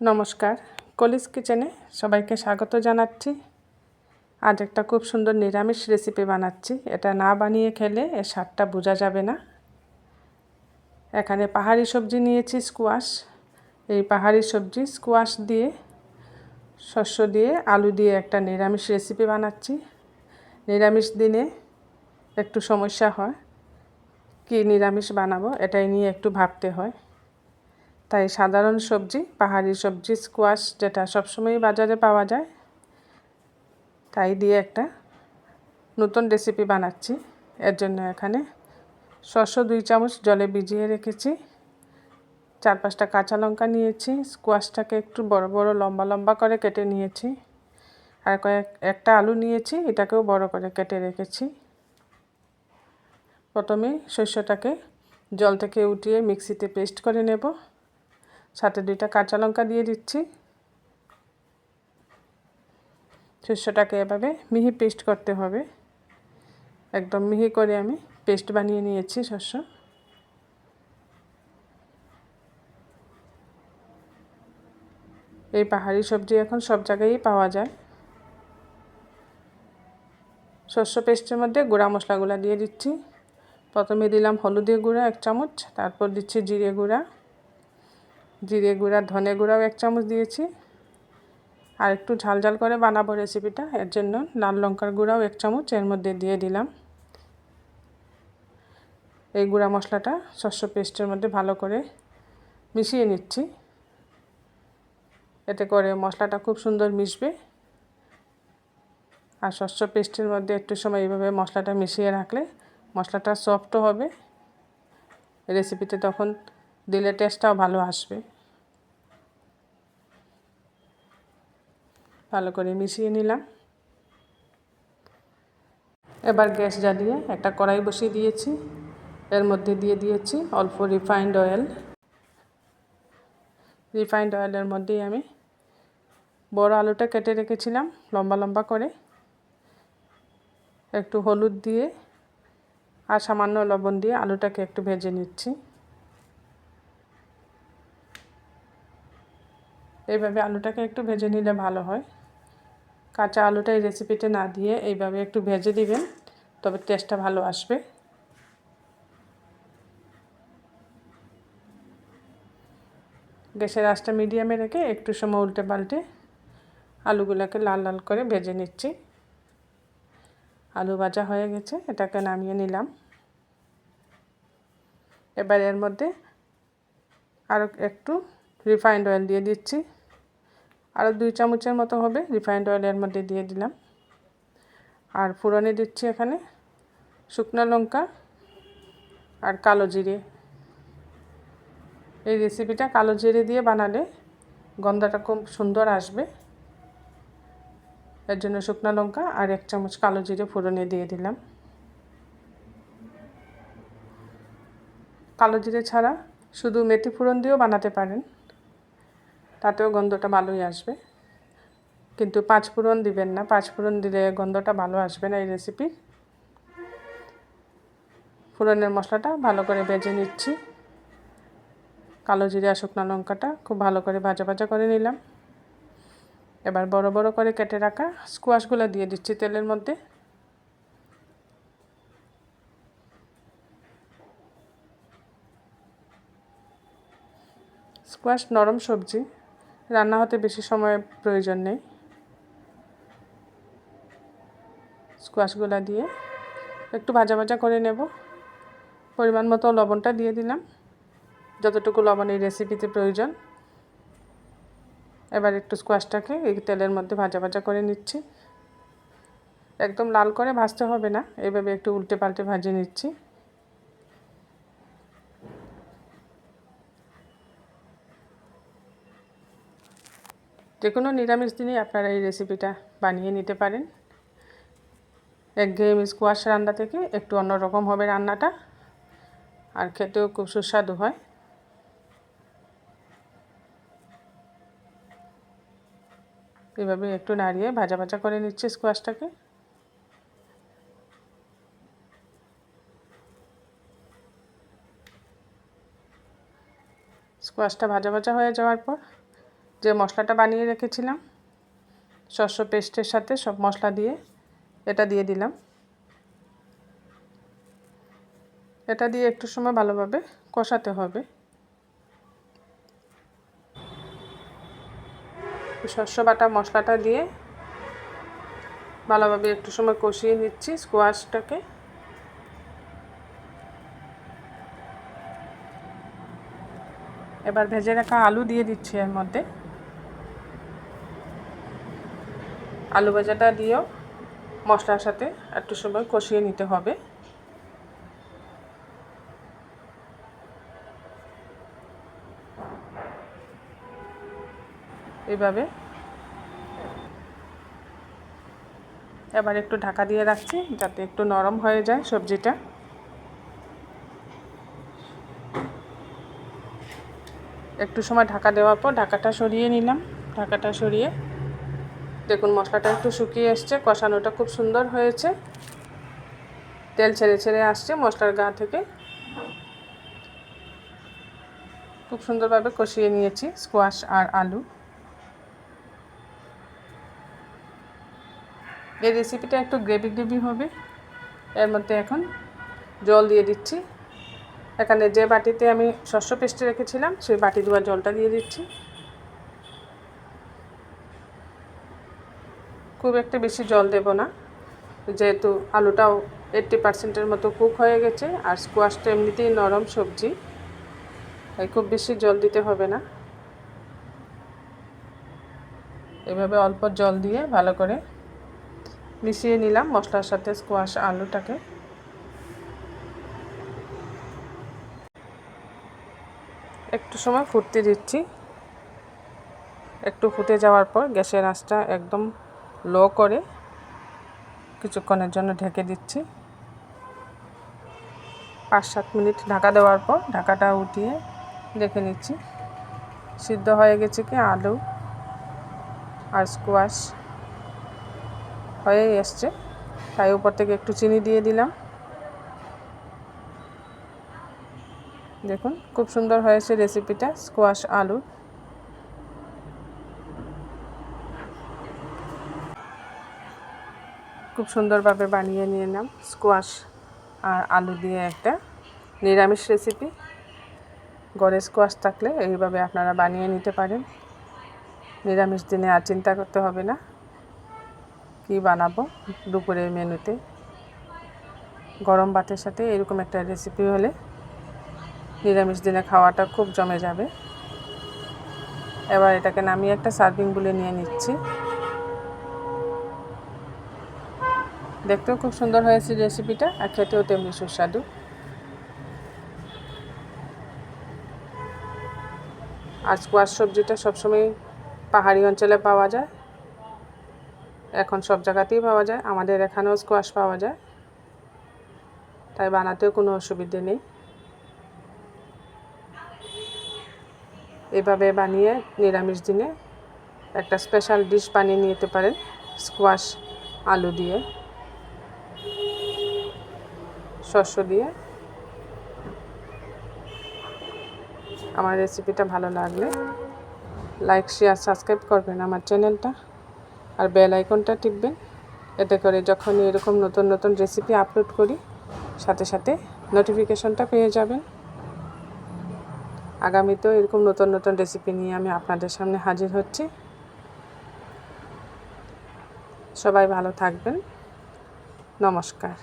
নমস্কার। কলিস কিচেনে সবাইকে স্বাগত জানাচ্ছি। আজ একটা খুব সুন্দর নিরামিষ রেসিপি বানাচ্ছি। এটা না বানিয়ে খেলে এর স্বাদটা বোঝা যাবে না। এখানে পাহাড়ি সবজি নিয়েছি স্কোয়াশ এই পাহাড়ি সবজি স্কোয়াশ দিয়ে, শস্য দিয়ে, আলু দিয়ে একটা নিরামিষ রেসিপি বানাচ্ছি। নিরামিষ দিনে একটু সমস্যা হয়। কি নিরামিষ বানাবো এটাই নিয়ে একটু ভাবতে হয়। তাই সাধারণ সবজি, পাহাড়ি সবজি স্কোয়াশ যেটা সবসময়ই বাজারে পাওয়া যায়, তাই দিয়ে একটা নতুন রেসিপি বানাচ্ছি। এর জন্য এখানে শস্য দুই চামচ জলে ভিজিয়ে রেখেছি, চার পাঁচটা কাঁচা লঙ্কা নিয়েছি স্কোয়াশটাকে একটু বড় বড় লম্বা লম্বা করে কেটে নিয়েছি, আর কয়েক, একটা আলু নিয়েছি, এটাকেও বড় করে কেটে রেখেছি। প্রথমে শস্যটাকে জল থেকে উঠিয়ে মিক্সিতে পেস্ট করে নেব। সাথে দুইটা কাঁচা লঙ্কা দিয়ে দিচ্ছি। শস্যটাকে এভাবে মিহি পেস্ট করতে হবে। একদম মিহি করে আমি পেস্ট বানিয়ে নিয়েছি শস্য। এই পাহাড়ি সবজি এখন সব জায়গায়ই পাওয়া যায়। শস্য পেস্টের মধ্যে গুঁড়া মশলাগুলো দিয়ে দিচ্ছি। প্রথমে দিলাম হলুদের গুঁড়া এক চামচ, তারপর দিচ্ছি জিরে গুঁড়া। জিরে গুঁড়া, ধনে গুঁড়াও এক চামচ দিয়েছি। আর একটু ঝাল ঝাল করে বানাবো রেসিপিটা এর জন্য লাল লঙ্কার গুঁড়াও এক চামচ এর মধ্যে দিয়ে দিলাম। এই গুঁড়া মশলাটা শস্য পেস্টের মধ্যে ভালো করে মিশিয়ে নিচ্ছি। এতে করে মশলাটা খুব সুন্দর মিশবে। আর শস্য পেস্টের মধ্যে একটু সময় এইভাবে মশলাটা মিশিয়ে রাখলে মশলাটা সফটও হবে। রেসিপিতে তখন দিলে টেস্টটাও ভালো আসবে। ভালো করে মিশিয়ে নিলাম। এবার গ্যাস জ্বালিয়ে একটা কড়াই বসিয়ে দিয়েছি। এর মধ্যে দিয়ে দিয়েছি অল্প রিফাইন্ড অয়েল রিফাইন্ড অয়েলের মধ্যেই আমি বড় আলুটা কেটে রেখেছিলাম লম্বা লম্বা করে। একটু হলুদ দিয়ে আর সামান্য লবণ দিয়ে আলুটাকে একটু ভেজে নিচ্ছি। এইভাবে আলুটাকে একটু ভেজে নিলে ভালো হয়। কাঁচা আলুটা এই রেসিপিতে না দিয়ে এইভাবে একটু ভেজে দিবেন, তবে টেস্টটা ভালো আসবে। গ্যাসের আঁচটা মিডিয়ামে রেখে একটু সময় উল্টে পাল্টে আলুগুলোকে লাল লাল করে ভেজে নিচ্ছি। আলু ভাজা হয়ে গেছে, এটাকে নামিয়ে নিলাম। এবার এর মধ্যে আরও একটু রিফাইন্ড অয়েল দিয়ে দিচ্ছি। আরও দুই চামচের মতো হবে। রিফাইন্ড অয়েলের মধ্যে দিয়ে দিলাম। আর ফুরনে দিচ্ছি এখানে শুকনো লঙ্কা আর কালো জিরে। এই রেসিপিটা কালো জিরে দিয়ে বানালে গন্ধটা খুব সুন্দর আসবে। এর জন্য শুকনো লঙ্কা আর এক চামচ কালো জিরে ফোড়নে দিয়ে দিলাম। কালো জিরে ছাড়া শুধু মেথি ফোড়ন দিয়েও বানাতে পারেন। তাতেও গন্ধটা ভালোই আসবে। কিন্তু পাঁচ ফোড়ন দিবেন না, পাঁচ ফোড়ন দিলে গন্ধটা ভালো আসবে না এই রেসিপির ফোড়নের মশলাটা ভালো করে ভেজে নিচ্ছি। কালো জিরা, শুকনো লঙ্কাটা খুব ভালো করে ভাজা ভাজা করে নিলাম। এবার বড় বড় করে কেটে রাখা স্কোয়াশগুলো দিয়ে দিচ্ছি তেলের মধ্যে। স্কোয়াশ নরম সবজি। রান্না হতে বেশি সময় প্রয়োজন নেই। স্কোয়াশগুলো দিয়ে একটু ভাজা ভাজা করে নেব। পরিমাণ মতো লবণটা দিয়ে দিলাম। যতটুকু লবণ এই রেসিপিতে প্রয়োজন। এবার একটু স্কোয়াশটাকে এই তেলের মধ্যে ভাজা ভাজা করে নিচ্ছি। একদম লাল করে ভাজতে হবে না। এভাবে একটু উল্টে পাল্টে ভাজে নিচ্ছি। যে কোনো নিরামিষ দিনই আপনারা এই রেসিপিটা বানিয়ে নিতে পারেন। একঘেয়েমি স্কোয়াশ রান্না থেকে একটু অন্যরকম হবে রান্নাটা। আর খেতেও খুব সুস্বাদু হয়। এভাবে একটু নাড়িয়ে ভাজা ভাজা করে নিচ্ছি স্কোয়াশটাকে স্কোয়াশটা ভাজা ভাজা হয়ে যাওয়ার পর যে মশলাটা বানিয়ে রেখেছিলাম, শস্য পেস্টের সাথে সব মশলা দিয়ে এটা দিয়ে দিলাম। এটা দিয়ে একটু সময় ভালোভাবে কষাতে হবে। শস্য বাটা মশলাটা দিয়ে ভালোভাবে একটু সময় কষিয়ে নিচ্ছি স্কোয়াশটাকে। এবার ভেজে রাখা আলু দিয়ে দিচ্ছি এর মধ্যে। আলু ভাজাটা দিয়েও মশলার সাথে একটু সময় কষিয়ে নিতে হবে। এভাবে। এবার একটু ঢাকা দিয়ে রাখছি যাতে একটু নরম হয়ে যায় সবজিটা। একটু সময় ঢাকা দেওয়ার পর ঢাকাটা সরিয়ে নিলাম। ঢাকাটা সরিয়ে দেখুন মশলাটা একটু শুকিয়ে এসছে, কষানোটা খুব সুন্দর হয়েছে। তেল ছেড়ে ছেড়ে আসছে মশলার গা থেকে। খুব সুন্দরভাবে কষিয়ে নিয়েছি স্কোয়াশ আর আলু। এই রেসিপিটা একটু গ্রেভি গ্রেভি হবে। এর মধ্যে এখন জল দিয়ে দিচ্ছি। এখানে যে বাটিতে আমি শস্য পেস্টে রেখেছিলাম, সেই বাটি দেওয়ার জলটা দিয়ে দিচ্ছি। খুব একটা বেশি জল দেব না। যেহেতু আলুটাও এইট্টি পার্সেন্টের মতো কুক হয়ে গেছে, আর স্কোয়াশটা এমনিতেই নরম সবজি, তাই খুব বেশি জল দিতে হবে না। এভাবে অল্প জল দিয়ে ভালো করে মিশিয়ে নিলাম মশলার সাথে স্কোয়াশ আলুটাকে। একটু সময় ফুটতে দিচ্ছি। একটু ফুটে যাওয়ার পর গ্যাসের আঁচটা একদম লো করে কিছুক্ষণের জন্য ঢেকে দিচ্ছি। পাঁচ সাত মিনিট ঢাকা দেওয়ার পর ঢাকাটা উঠিয়ে দেখে নিচ্ছি। সিদ্ধ হয়ে গেছে কি আলু আর স্কোয়াশ হয়ে এসছে। তাই উপর থেকে একটু চিনি দিয়ে দিলাম। দেখুন, খুব সুন্দর হয়েছে রেসিপিটা স্কোয়াশ আলু। খুব সুন্দরভাবে বানিয়ে নিয়ে নাম স্কোয়াশ আর আলু দিয়ে একটা নিরামিষ রেসিপি গড়ে স্কোয়াশ থাকলে এইভাবে আপনারা বানিয়ে নিতে পারেন। নিরামিষ দিনে আর চিন্তা করতে হবে না, কি বানাবো দুপুরের মেনুতে। গরম ভাতের সাথে এরকম একটা রেসিপি হলে নিরামিষ দিনে খাওয়াটা খুব জমে যাবে। এবার এটাকে নামিয়ে একটা সার্ভিং বলে নিয়ে নিচ্ছি। দেখতেও খুব সুন্দর হয়েছে রেসিপিটা আর খেতেও তেমনি সুস্বাদু। আর স্কোয়াশ সবজিটা সবসময় পাহাড়ি অঞ্চলে পাওয়া যায়। এখন সব জায়গাতেই পাওয়া যায়। আমাদের এখানেও স্কোয়াশ পাওয়া যায়। তাই বানাতেও কোনো অসুবিধে নেই। এভাবে বানিয়ে নিরামিষ দিনে একটা স্পেশাল ডিশ বানিয়ে নিতে পারেন স্কোয়াশ আলু দিয়ে। শস্য দিয়ে আমার রেসিপিটা ভালো লাগলে লাইক শেয়ার সাবস্ক্রাইব করবেন আমার চ্যানেলটা আর বেল আইকনটা টিপবেন। এতে করে যখনই এরকম নতুন নতুন রেসিপি আপলোড করি, সাথে সাথে নোটিফিকেশনটা পেয়ে যাবেন। আগামীতেও এরকম নতুন নতুন রেসিপি নিয়ে আমি আপনাদের সামনে হাজির হচ্ছি। সবাই ভালো থাকবেন। নমস্কার।